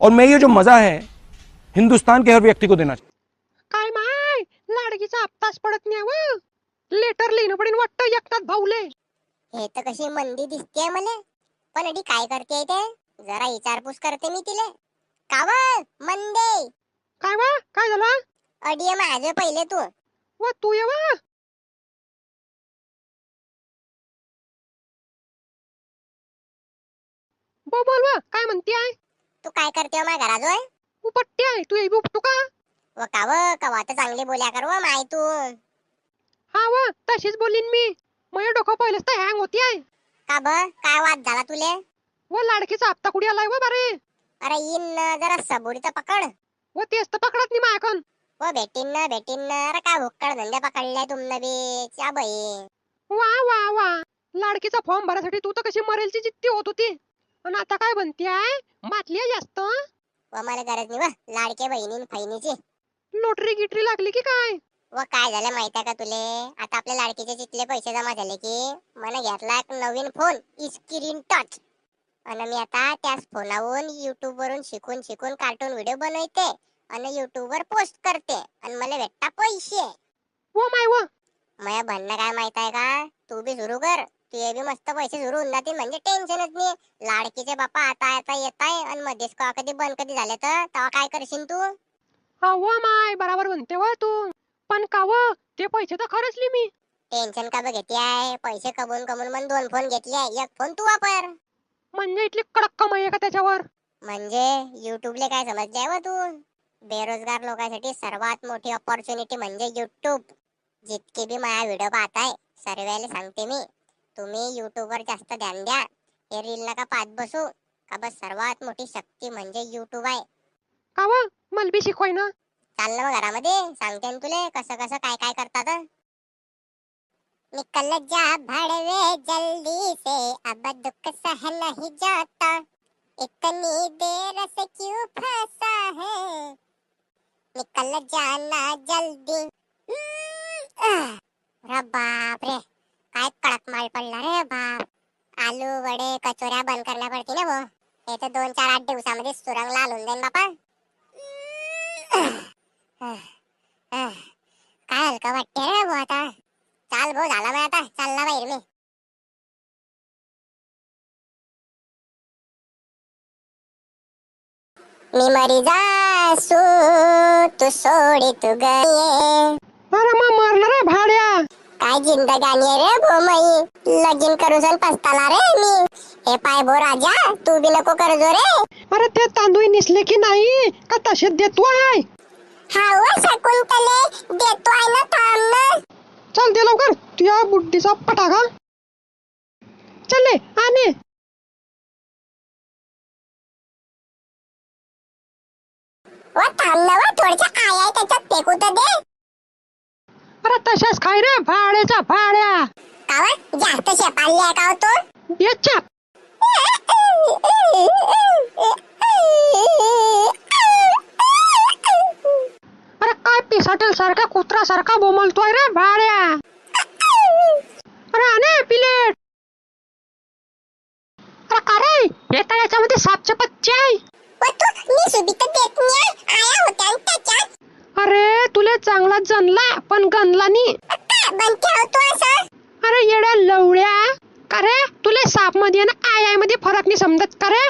और मैं ये जो मजा है हिंदुस्तान के हर व्यक्ति को देना चाहता काय माय? लाडकीचा हप्ताच पडत नाही व लेटर लिहिणं पडेल वाटतं एकटाच भाऊले. हे तर कशी मंदी दिसतेय मला. पण अडी काय करते ते? जरा विचारपूस करते मी तिले. काव मंदे. काय वा? काय झालं अडी माझं पहिले तू. व तू ये वा. बो बोल वा. काय म्हणते आहे तू काय करते माझ्या घराजवळ उपट्टी आहे तू ये उपटू का? व काव कवा तर चांगली बोल्या कर व माय तू. हा वा तशीच बोलीन मी. माझं डोकं पहिलेच तर हँग होती आहे का ब काय वाद झाला तुले? व लाडकीचा हप्ता कुठे आलाय व बारे? अरे इन जरा सबुडीचं पकड. व तेच तर पकडत नाही मायाकन. व भेटीन न भेटीन न अरे काय भुक्कड धंदे पकडले तुमनं बी च्या बाई. वा वा वा. लाडकीचा फॉर्म भरायसाठी तू तर कशी मरेलची जित्ती होत होती. आणि आता काय म्हणते आहे जास्त. व मला गरज नाही व. लाडके बहिणी फैनीची लोटरी गिटरी लागली की काय? व काय झालं माहितीये का तुले? आता आपल्या लाडकीचे जिथले पैसे जमा झाले की मला घेतला एक नवीन फोन स्क्रीन टच आणि मी आता त्याच फोनावरून युट्यूब वरून शिकून शिकून कार्टून व्हिडिओ बनवते. आणि युट्यूब वर पोस्ट करते. आणि मला भेटता पैसे व माय व माझ्या म्हणणं काय माहीत आहे का तू बी सुरू बी मस्त पैसे होऊन जातील म्हणजे टेन्शनच नाही. लाडकीचे बापा आता आता येत आहे आणि मध्येच का कधी बंद कधी झाले तर तेव्हा काय करशील तू? हा व माय बराबर म्हणते व तू. पण का व? ते पैसे तर खरचली मी. टेन्शन का बघ घेते आहे? पैसे कमवून कमवून पण दोन फोन घेतले एक फोन तू वापर. म्हणजे इथली कडक कमाई आहे का त्याच्यावर? म्हणजे युट्यूबले काय समजले व तू? बेरोजगार लोकांसाठी सर्वात मोठी ऑपॉर्च्युनिटी म्हणजे युट्यूब जितके बी माझा व्हिडिओ पाहताय सर्वांना सांगते मी. तुम्ही युट्यूब वर जास्त ध्यान द्या. हे रील नका पाहत बसू. का बस सर्वात मोठी शक्ती म्हणजे युट्यूब आहे. का व मला बी शिकवाय ना. चाल ना मग घरामध्ये. सांगते ना तुले कसं कसं काय काय करतात. निकल जा भड़वे जल्दी से अब दुख सह नहीं जाता. इतनी देर से क्यों फंसा है? निकल जाना जल्दी. हम्म, बाप रे. काय कडक माल पडला रे बाप. आलू वडे कचोऱ्या बंद करण्या पडते ना भाऊ. हे तर दोन चार आठ दिवसामध्ये सुरंग लाल देईन बापा. काय हलका वाटते रे भाऊ आता. चाल भाऊ झाला बाय आता. चालला बाहेर मी. मी मरी जासू तू सोडी तू गये अरे मग मरणार आहे भाड्या काय जिंदगानी आहे रे भो मई. लगीन करूसन पस्ताला रे मी. हे पाय भो राजा तू बी नको करजो रे. अरे ते तांदूळ निसले की नाही? का तसेच देतो आहे? हा व शकुंतले देतो आहे ना थांब ना. चल दे लवकर. तुझ्या बुड्डीचा पटाका. चले आने व थांब ना व थोडच्या आया आहे त्याच्यात फेकू तर दे. अरे तशाच खाय रे जास्त आहे का हो तू बेच्या अरे काय पिसाटेल सारखा कुत्रा सारखा बोमलतोय रे भाड्या अरे आने पिलेट. अरे का रे तर याच्यामध्ये सापचे पच्चे आहे? व तू मी सुबीत देत नाही आया होत्या न त्याच्यात अरे तुले चांगला जनला पण गणला नी. अरे येड्या लवड्या. का रे? तुले सापमध्ये ना आय आयमध्ये फरक नाही समजत का रे?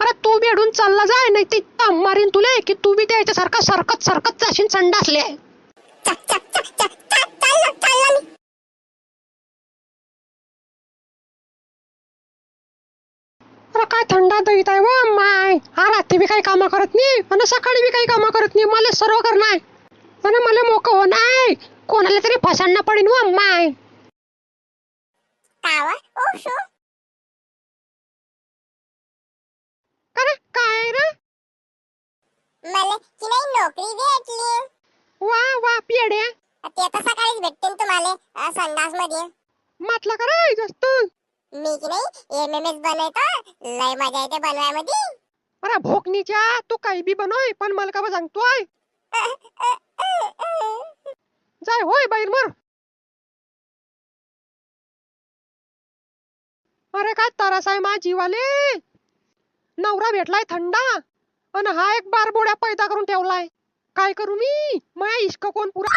अरे तू बेडून चालला जाय नाही ते ताम मारीन तुले की तू बी त्याच्यासारखा सरकत सरकत जाशील संडासले. अरे काय थंडा दईत आहे व माय? हा रात्री बी काही कामं करत नाही आणि सकाळी बी काही कामं करत नाही मला सर्व करणार. आणि मला मोकं हो नाही कोणाला तरी फसांना पडेन व माय. अरे काय रे? मला की नाही नोकरी भेटली. वा वा पियड्या ते आता सकाळीच भेटते तुम्हाला संडासमध्ये म्हटलं का रे जास्त मजा भोकनीच्या तू काही बी बनोय पण मला का बा सांगतोय? जाय होय बाईल मर. अरे काय तरास आहे मा जीवाले? नवरा भेटलाय थंडा अन हा एक बारबोड्या पैदा करून ठेवलाय. काय करू मी? माया इश्क कोण पुरा